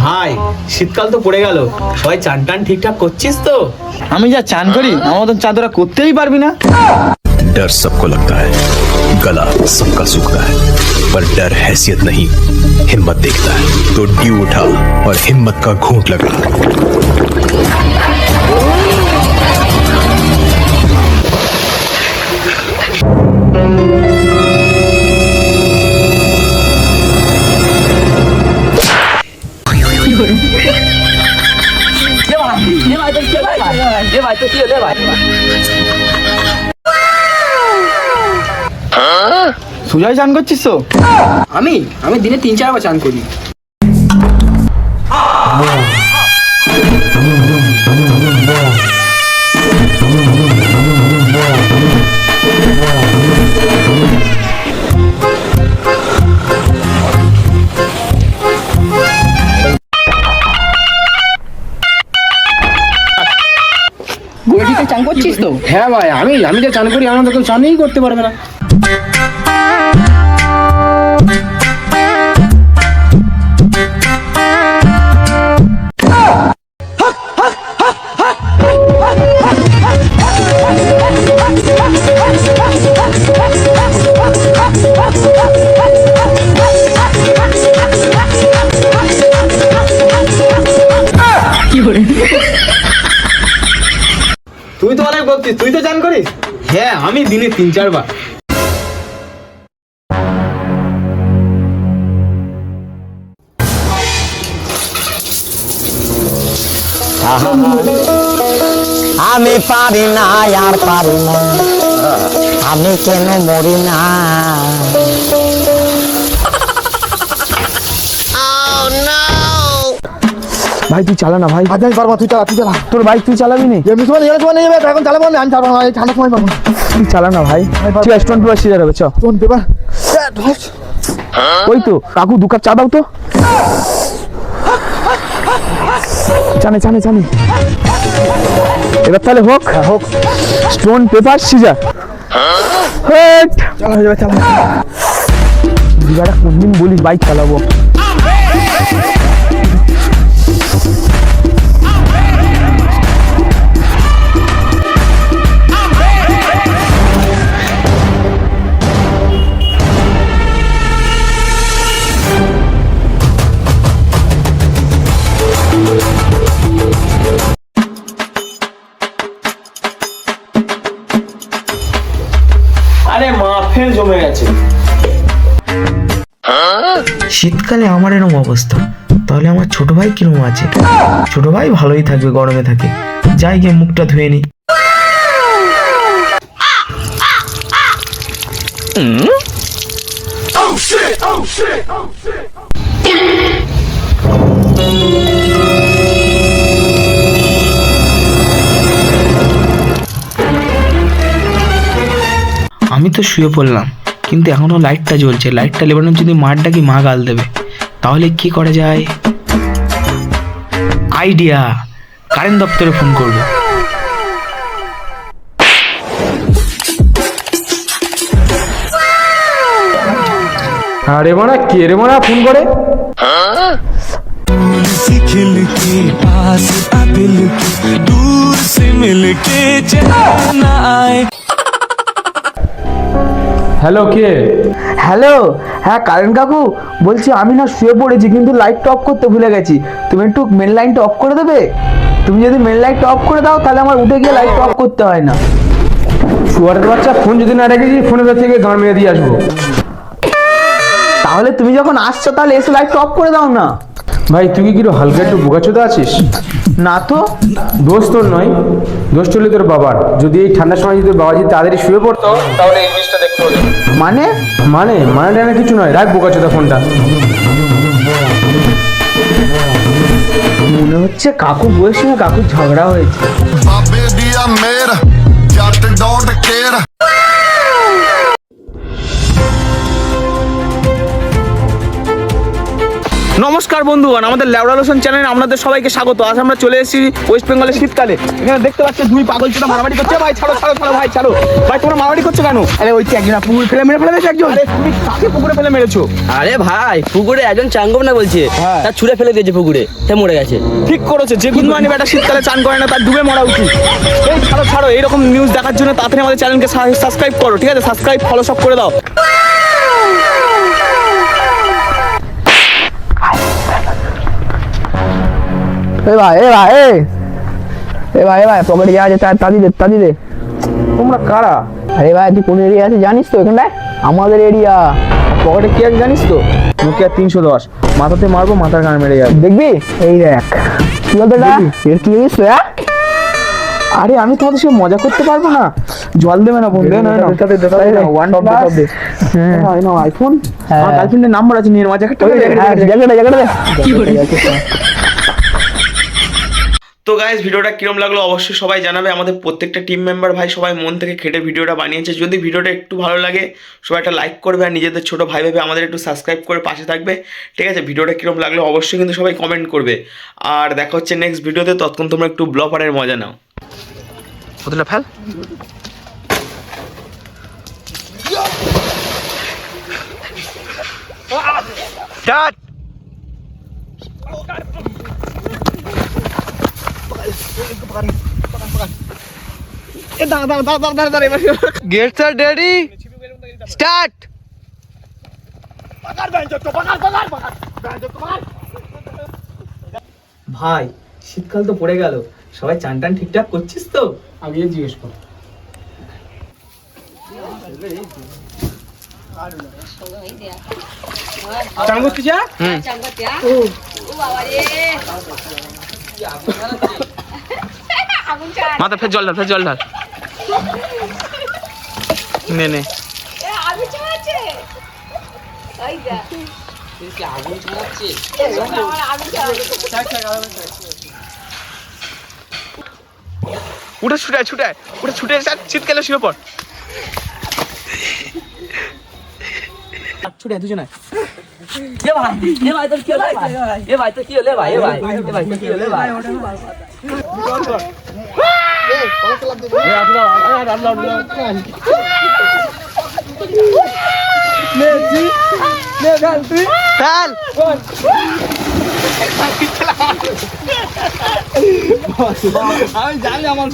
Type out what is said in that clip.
ভাই শীতকাল তো পড়ে গেল। সবাই চান টান ঠিকঠাক করছিস তো? আমি যা চান করি আমার মতন চান তোরা করতেই পারবি না। डर सबको लगता है गला सबका सूखता है पर डर हैसियत नहीं हिम्मत देखता है तो ड्यू उठा और हिम्मत का घूंट लगा সুজয় চান করছিস তো? আমি? আমি দিনে তিন চারবার চান করি। চান করছিস তো? হ্যাঁ ভাই আমি আমি যে চান করি আমার তো চানই করতে পারবে না। তুই তো অনেক বলছিস তুই তো চান করিস? হ্যাঁ আমি দিনে তিন, চারবার। আমি পারি না, আর পারি না। আমি কেন মরি না? ভাই তুই চালা না ভাই। আজ আমি পারব তুই চালা তুই চালা। তোর বাইক তুই চালাবি নি? এমনি সময় সময় নিয়ে যাবে এখন চালাবো না আমি চালাবো না এই ঠান্ডার সময় পাবো তুই চালা না ভাই। তুই আছে টোয়েন্টি পার সিজার হবে চ। কোন পেপার? ওই তো কাকু দু কাপ চা দাও তো। জানে জানে জানে। এবার তাহলে হোক। হোক। Stone paper scissor. হেট। চালা হয়ে যাবে চালা। দিদাটা কোনদিন বলিস বাইক চালাবো। মাফের জমে গেছে। শীতকালে আমার এরম অবস্থা। তাহলে আমার ছোট ভাই কিরম আছে? ছোট ভাই ভালোই থাকবে গরমে থাকে। যাই গিয়ে মুখটা ধুয়ে নি। আমি তো শুয়ে পড়লাম কিন্তু এখনো লাইটটা জ্বলছে লাইটটা লেবানোর যদি মার ডাকি মা গাল দেবে তাহলে কি করা যায় আইডিয়া কারেন্ট দপ্তরে ফোন করবো আরে মারা কে রে মারা ফোন করে खिल के पास आ दिल के दूर से मिल के चैन आए হ্যালো কে? হ্যালো হ্যাঁ কারেন কাকু বলছি আমি না শুয়ে পড়েছি কিন্তু লাইটটা অফ করতে ভুলে গেছি। তুমি একটু মেন লাইনটা অফ করে দেবে? তুমি যদি মেন লাইটটা অফ করে দাও তাহলে আমার উঠে গিয়ে লাইটটা অফ করতে হয় না। শুয়ারের বাচ্চা ফোন যদি না রেখেছি ফোনের কাছ থেকে মেরে দিয়ে আসব। তাহলে তুমি যখন আসছো তাহলে এসে লাইটটা অফ করে দাও না। ভাই তুই কি হালকা একটু বোকাচোদা আছিস? না তো। দোষ তোর নয়। তোর বাবার। যদি এই ঠান্ডার সময় যদি বাবাজি বাবা যদি তাড়াতাড়ি শুয়ে পড়তো তাহলে এই জিনিসটা দেখতে হতো। মানে? মানে? মানে টানে কিছু নয়। রাখ তো ফোনটা। মনে হচ্ছে কাকু বউয়ের সঙ্গে কাকুর ঝগড়া হয়েছে। নমস্কার বন্ধুগণ আমাদের ল্যাবরা লোশন চ্যানেলে আপনাদের সবাইকে স্বাগত। আজ আমরা চলে এসেছি ওয়েস্ট বেঙ্গলের শীতকালে। এখানে দেখতে পাচ্ছ দুই পাগল ছোটা মারামারি করছে। ভাই ছাড়ো ছাড়ো ছাড়ো ভাই ছাড়ো। ভাই তোমরা মারামারি করছ কেন? আরে ওই একজন পুকুর ফেলে মেরে ফেলে দিয়েছে একজন। আরে তুমি কাকে পুকুরে ফেলে মেরেছো? আরে ভাই পুকুরে একজন করবে না বলছে? হ্যাঁ। তার ছুঁড়ে ফেলে দিয়েছে পুকুরে সে মরে গেছে। ঠিক করেছে যে গুনমানি বেটা শীতকালে চান করে না তার ডুবে মরা উচিত। এই ছাড়ো ছাড়ো এইরকম নিউজ দেখার জন্য তাড়াতাড়ি আমাদের চ্যানেলকে সাবস্ক্রাইব করো ঠিক আছে? সাবস্ক্রাইব ফলো সব করে দাও। এ ভাই এ ভাই এ। এ ভাই এ ভাই পকেটে যা আছে তাদি দে তাদি দে তোমরা কারা? আরে ভাই তুই কোন এরিয়া আছে জানিস তো এখানটায়? আমাদের এরিয়া পকেটে কি আছে জানিস তো? নোকিয়া তিনশো দশ। মাথাতে মারবো মাথার গান মেরে যাবে। দেখবি? এই দেখ। কি বলতো এটা? এর কি জানিস তো হ্যাঁ? আরে আমি তোমাদের সঙ্গে মজা করতে পারব না। জল দেবে না বন্ধু ওয়ান প্লাস আইফোন আমার গার্লফ্রেন্ডের নাম্বার আছে নিয়ে জ্যাকেটটা হ্যাঁ জ্যাকেটে জ্যাকেটে দে। তো গাইজ ভিডিওটা কিরম লাগল অবশ্যই সবাই জানাবে। আমাদের প্রত্যেকটা টিম মেম্বার ভাই সবাই মন থেকে খেটে ভিডিওটা বানিয়েছে। যদি ভিডিওটা একটু ভালো লাগে সবাই একটা লাইক করবে আর নিজেদের ছোটো ভাই ভেবে আমাদের একটু সাবস্ক্রাইব করে পাশে থাকবে। ঠিক আছে? ভিডিওটা কিরম লাগল অবশ্যই কিন্তু সবাই কমেন্ট করবে। আর দেখা হচ্ছে নেক্সট ভিডিওতে। ততক্ষণ তোমরা একটু ব্লপারের মজা নাও। ফেল। গেটস আর রেডি স্টার্ট ভাই শীতকাল তো পড়ে গেল। সবাই চান টান ঠিকঠাক করছিস তো? আগে জিজ্ঞেস কর চান করতে যা? মাথা ফের জল ঢাল ফের জল ঢাল। নে নে। উঠে ছুটে ছুটে উঠে ছুটে এসে শীতকালে শুয়ে পড়। ছুটে দুজনে। এ ভাই এ ভাই তোর কি হলো? ভাই এ ভাই তোর কি হলো? ভাই এ ভাই এ ভাই তোর কি হলো? ভাই। আমি জানি আমার